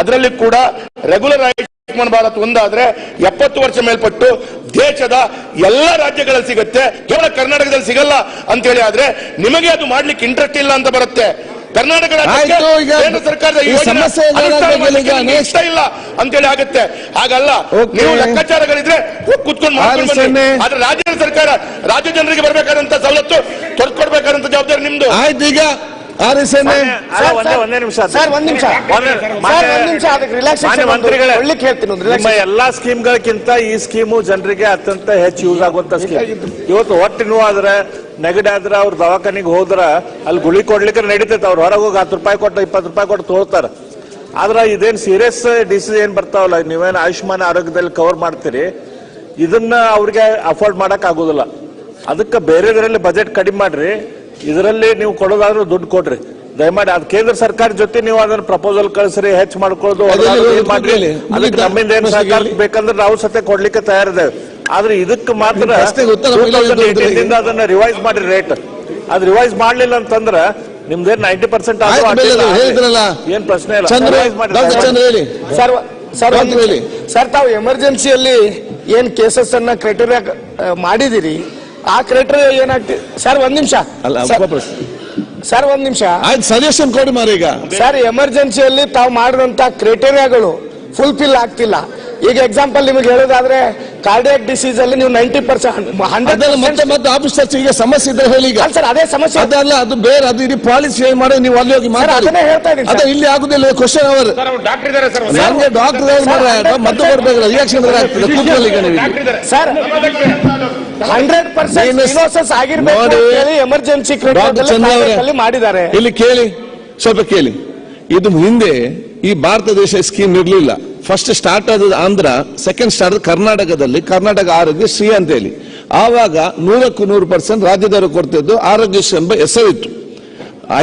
ಅದರಲ್ಲಿ ಕೂಡ ರೆಗ್ಯುಲರ್ ಆಯುಷ್ಮಾನ್ ಭಾರತ್ ಒಂದಾದ್ರೆ ಎಪ್ಪತ್ತು ವರ್ಷ ಮೇಲ್ಪಟ್ಟು ದೇಶದ ಎಲ್ಲ ರಾಜ್ಯಗಳಲ್ಲಿ ಸಿಗುತ್ತೆ. ಕೇವಲ ಕರ್ನಾಟಕದಲ್ಲಿ ಸಿಗಲ್ಲ ಅಂತೇಳಿ ಆದ್ರೆ ನಿಮಗೆ ಅದು ಮಾಡ್ಲಿಕ್ಕೆ ಇಂಟ್ರೆಸ್ಟ್ ಇಲ್ಲ ಅಂತ ಬರುತ್ತೆ. ಕರ್ನಾಟಕ ಕೇಂದ್ರ ಸರ್ಕಾರದ ಇಷ್ಟ ಇಲ್ಲ ಅಂತೇಳಿ ಆಗುತ್ತೆ. ಹಾಗಲ್ಲ. ನೀವು ಲೆಕ್ಕಾಚಾರಗಳಿದ್ರೆ ಕುತ್ಕೊಂಡು ಮಾಡ್ಕೊಂಡು. ಆದ್ರೆ ರಾಜ್ಯ ಸರ್ಕಾರ ರಾಜ್ಯ ಜನರಿಗೆ ಬರಬೇಕಾದಂತ ಸವಲತ್ತು ತೊಡ್ಕೊಡ್ಬೇಕಾದಂತ ಜವಾಬ್ದಾರಿ ನಿಮ್ದು. ಆಯ್ತು ಈಗ ಆರಿಸೇನೆ ಸರ್ ಒಂದೇ ಒಂದೇ ನಿಮಿಷ ಸರ್ ಒಂದ್ ನಿಮಿಷ. ಸರ್ ಒಂದ್ ನಿಮಿಷ. ಅದಕ್ಕೆ ರಿಲ್ಯಾಕ್ಸೇಷನ್ ಮಂತ್ರಿಗಳೇ ಒಳ್ಳಿಕ್ ಹೇಳ್ತೀನಿ ಒಂದು ನಿಮ್ಮ. ಎಲ್ಲಾ ಸ್ಕೀಮ್ಗಳಕ್ಕಿಂತ ಈ ಸ್ಕೀಮು ಜನರಿಗೆ ಅತ್ಯಂತ ಹೆಚ್ಚು ಯೂಸ್ ಆಗುವಂತ ಸ್ಕೀಮ್. ಇವತ್ತು ಹೊಟ್ಟೆ ನೋವು ಆದ್ರೆ ನೆಗಡಿ ಆದ್ರೆ ಅವ್ರ ದವಾಖಾನಿಗೆ ಹೋದ್ರ ಅಲ್ಲಿ ಗುಳಿ ಕೊಡ್ಲಿಕ್ಕೆ ನಡೀತೈತೆ. ಅವ್ರು ಹೊರಗೆ ಹೋಗಿ ಹತ್ತು ರೂಪಾಯಿ ಕೊಟ್ಟು ಇಪ್ಪತ್ತು ರೂಪಾಯಿ ಕೊಟ್ಟು ತೋರ್ತಾರೆ ಆದ್ರೆ ಇದೇನ್ ಸೀರಿಯಸ್ ಡಿಸೀಸ್ ಏನ್ ಬರ್ತಾವಲ್ಲ ನೀವೇನು ಆಯುಷ್ಮಾನ್ ಆರೋಗ್ಯದಲ್ಲಿ ಕವರ್ ಮಾಡ್ತೀರಿ ಇದನ್ನ ಅವ್ರಿಗೆ ಅಫೋರ್ಡ್ ಮಾಡಕ್ ಆಗೋದಿಲ್ಲ. ಅದಕ್ಕೆ ಬೇರೆದ್ರಲ್ಲಿ ಬಜೆಟ್ ಕಡಿಮೆ ಮಾಡ್ರಿ. ಇದರಲ್ಲಿ ನೀವು ಕೊಡೋದಾದ್ರೂ ದುಡ್ಡು ಕೊಡ್ರಿ. ದಯಮಾಡಿ ಅದ್ ಕೇಂದ್ರ ಸರ್ಕಾರ ಜೊತೆ ನೀವು ಅದನ್ನ ಪ್ರಪೋಸಲ್ ಕಳಿಸ್ರಿ ಹೆಚ್ಚು ಮಾಡ್ಕೊಳ್ಳೋದು ಅದಕ್ಕೆ? ನಮ್ಮಿಂದ ಏನ್ ಸರ್ಕಾರ ಸಹಕಾರ ಬೇಕಂದ್ರೆ ನಾವು ಸತ್ಯ ಕೊಡ್ಲಿಕ್ಕೆ ತಯಾರಿದ್ದೇವೆ. ಆದ್ರೆ ಇದಕ್ಕೆ ಮಾತ್ರ ನಿಮ್ಮ ಪ್ರಶ್ನೆಗೆ ಉತ್ತರ ಇಲ್ಲ ಅಂತ 2018 ಹೇಳಿದ್ರೆ ಅದನ್ನ ರಿವೈಸ್ ಮಾಡಿ ರೇಟ್ ಅದ್ ರಿವೈಸ್ ಮಾಡ್ಲಿಲ್ಲ ಅಂತಂದ್ರ ನಿಮ್ದೇನ್ ನೈಂಟಿ ಪರ್ಸೆಂಟ್ ಏನ್ ಪ್ರಶ್ನೆ ಇಲ್ಲ. ರಿವೈಸ್ ಮಾಡಿ. ಹೇಳಿ. ಸರ್ ಸರ್ ಒಂದ್ ಹೇಳಿ. ಸರ್ ತಾವು ಎಮರ್ಜೆನ್ಸಿಯಲ್ಲಿ ಏನ್ ಕೇಸಸ್ ಅನ್ನ ಕ್ರೈಟೀರಿಯಾ ಮಾಡಿದಿರಿ? ಆ ಕ್ರೈಟೇರಿಯಾ ಏನಾಗ್ತಿದೆ ಸರ್ ಒಂದ್ ನಿಮಿಷ. ಅಲ್ಲ ಸರ್- ಪ್ರಶ್ನೆ. ಸರ್ ಒಂದ್ ನಿಮಿಷ. ಆಯ್ತು ಸಜೆಷನ್ ಕೊಡಿ ಮಾರ ಈಗ. ಸರ್ ಎಮರ್ಜೆನ್ಸಿಯಲ್ಲಿ ತಾವು ಮಾಡಿದಂತ ಕ್ರೈಟೇರಿಯಾಗಳು ಫುಲ್ಫಿಲ್ ಆಗ್ತಿಲ್ಲ. ಈಗ ಎಕ್ಸಾಂಪಲ್ ನಿಮಗೆ ಹೇಳೋದಾದ್ರೆ ಕಾರ್ಡಿಯಾಕ್ ಡಿಸೀಸ್ ಅಲ್ಲಿ ನೀವು ನೈಂಟಿ ಪರ್ಸೆಂಟ್ ಅದೆಲ್ಲ ಮತ್ತೆ ಆಫೀಸರ್ಸ್ ಮತ್ತೆ ಆಫೀಸರ್ ಈಗ ಸಮಸ್ಯೆ ಇದ್ರೆ ಹೇಳಿ ಈಗ. ಸರ್ ಅದೇ ಸಮಸ್ಯೆ. ಅದಲ್ಲ ಅದು ಬೇರೆ ಅದು ಇಡೀ ಪಾಲಿಸಿ ಏನ್ ಮಾಡಿ ನೀವು ಅಲ್ಲಿ ಹೋಗಿ ಮಾತಾಡಿ. ಅದನ್ನೇ ಹೇಳ್ತಾ ಇದ್ದೀನಿ, ಅದೇ ಸರ್. ಇಲ್ಲಿ ಆಗುದಿಲ್ಲ ಕ್ವಶನ್ ಅವರ್ ಡಾಕ್ಟರ್ ಇದ್ದಾರೆ ಸರ್ ನನಗೆ ಡಾಕ್ಟರ್ ಮದ್ದು ಕೊಡ್ಬೇಕಲ್ಲ ರಿಯಾಕ್ಷನ್ ಆಗ್ತದೆ ಕೂತ್ಕೊಳ್ಳಿ ಈಗ ನೀವು. ಸರ್ ಹಂಡ್ರೆಡ್ ಪರ್ಸೆಂಟ್ ಇನೋಸಸ್ ಆಗಿರ್ಬೇಕು ಅಂತ ಹೇಳಿ ಎಮರ್ಜೆನ್ಸಿ ಅವರೇ, ಮಾಡಿದ್ದಾರೆ. ಇಲ್ಲಿ ಕೇಳಿ ಸ್ವಲ್ಪ ಕೇಳಿ. ಇದು ಹಿಂದೆ ಈ ಭಾರತ ದೇಶ ಸ್ಕೀಮ್ ಇರಲಿಲ್ಲ. ಫಸ್ಟ್ ಸ್ಟಾರ್ಟ್ ಆದದ್ದು ಆಂಧ್ರ ಸೆಕೆಂಡ್ ಸ್ಟಾರ್ಟ್ ಕರ್ನಾಟಕದಲ್ಲಿ, ಕರ್ನಾಟಕ ಆರೋಗ್ಯ ಶ್ರೀ ಅಂತ ಹೇಳಿ ಆವಾಗ ನೂರಕ್ಕೂ ನೂರು ಪರ್ಸೆಂಟ್ ರಾಜ್ಯದವರು ಕೊಡ್ತಿದ್ದು ಆರೋಗ್ಯ ಶ್ರೀ ಎಂಬ ಹೆಸರಿತ್ತು.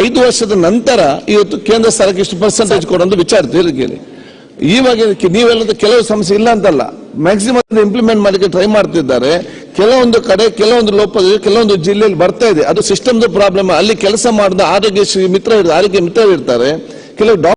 ಐದು ವರ್ಷದ ನಂತರ ಇವತ್ತು ಕೇಂದ್ರ ಸರ್ಕಾರಕ್ಕೆ ಇಷ್ಟು ಪರ್ಸೆಂಟೇಜ್ ಕೊಡೋದು ವಿಚಾರ ಕೇಳಿ. ಇವಾಗ ನೀವೆಲ್ಲದ ಕೆಲವು ಸಮಸ್ಯೆ ಇಲ್ಲ ಅಂತಲ್ಲ. ಮ್ಯಾಕ್ಸಿಮಮ್ ಇಂಪ್ಲಿಮೆಂಟ್ ಮಾಡಲಿಕ್ಕೆ ಟ್ರೈ ಮಾಡ್ತಿದ್ದಾರೆ. ಕೆಲವೊಂದು ಕಡೆ, ಕೆಲವೊಂದು ಲೋಪ ಕೆಲವೊಂದು ಜಿಲ್ಲೆಯಲ್ಲಿ ಬರ್ತಾ ಇದೆ. ಅದು ಸಿಸ್ಟಮ್ದು ಪ್ರಾಬ್ಲಮ್ ಅಲ್ಲಿ ಕೆಲಸ ಮಾಡಿದ ಆರೋಗ್ಯ ಮಿತ್ರ ಆರೋಗ್ಯ ಮಿತ್ರ ಇರ್ತಾರೆ. ಕೆಲವು